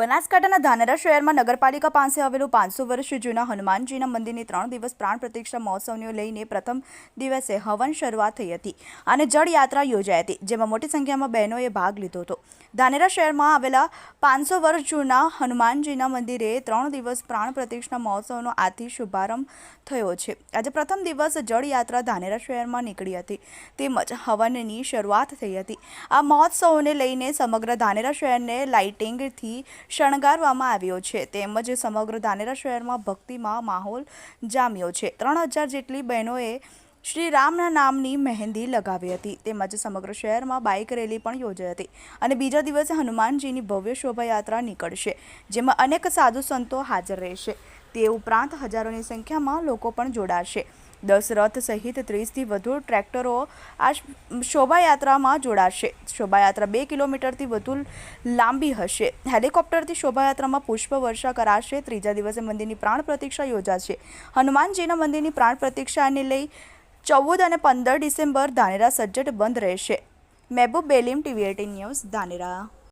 બનાસકાંઠાના ધાનેરા શહેરમાં નગરપાલિકા પાસે આવેલું પાંચસો વર્ષ જૂના હનુમાનજીના મંદિરની ત્રણ દિવસ પ્રાણ પ્રતિષ્ઠા મહોત્સવને લઈને પ્રથમ દિવસે હવન શરૂઆત થઈ હતી અને જળયાત્રા યોજાઈ હતી, જેમાં મોટી સંખ્યામાં બહેનોએ ભાગ લીધો હતો. ધાનેરા શહેરમાં આવેલા પાંચસો વર્ષ જૂના હનુમાનજીના મંદિરે ત્રણ દિવસ પ્રાણ પ્રતિષ્ઠા મહોત્સવનો આજથી શુભારંભ થયો છે. આજે પ્રથમ દિવસ જળયાત્રા ધાનેરા શહેરમાં નીકળી હતી, તેમજ હવનની શરૂઆત થઈ હતી. આ મહોત્સવને લઈને સમગ્ર ધાનેરા શહેરને લાઇટિંગથી શણગારવામાં આવ્યો છે. તેમજ સમગ્ર ધાનેરા શહેરમાં ભક્તિમાં માહોલ જામ્યો છે. ત્રણ હજાર જેટલી બહેનોએ શ્રી રામના નામની મહેંદી લગાવી હતી. તેમજ સમગ્ર શહેરમાં બાઇક રેલી પણ યોજાઈ હતી અને બીજા દિવસે હનુમાનજીની ભવ્ય શોભાયાત્રા નીકળશે, જેમાં અનેક સાધુ સંતો હાજર રહેશે. તે ઉપરાંત હજારોની સંખ્યામાં લોકો પણ જોડાશે. દસ રથ સહિત ત્રીસથી વધુ ટ્રેક્ટરો આ શોભાયાત્રામાં જોડાશે. શોભાયાત્રા બે કિલોમીટરથી વધુ લાંબી હશે. હેલિકોપ્ટરથી શોભાયાત્રામાં પુષ્પ વર્ષા કરાશે. ત્રીજા દિવસે મંદિરની પ્રાણ પ્રતિક્ષા યોજાશે. હનુમાનજીના મંદિરની પ્રાણ પ્રતિક્ષાને લઈ ચૌદ અને પંદર ડિસેમ્બર ધાનેરા સજ્જડ બંધ રહેશે. Mehboob Belim, TV eighteen news Dhanera.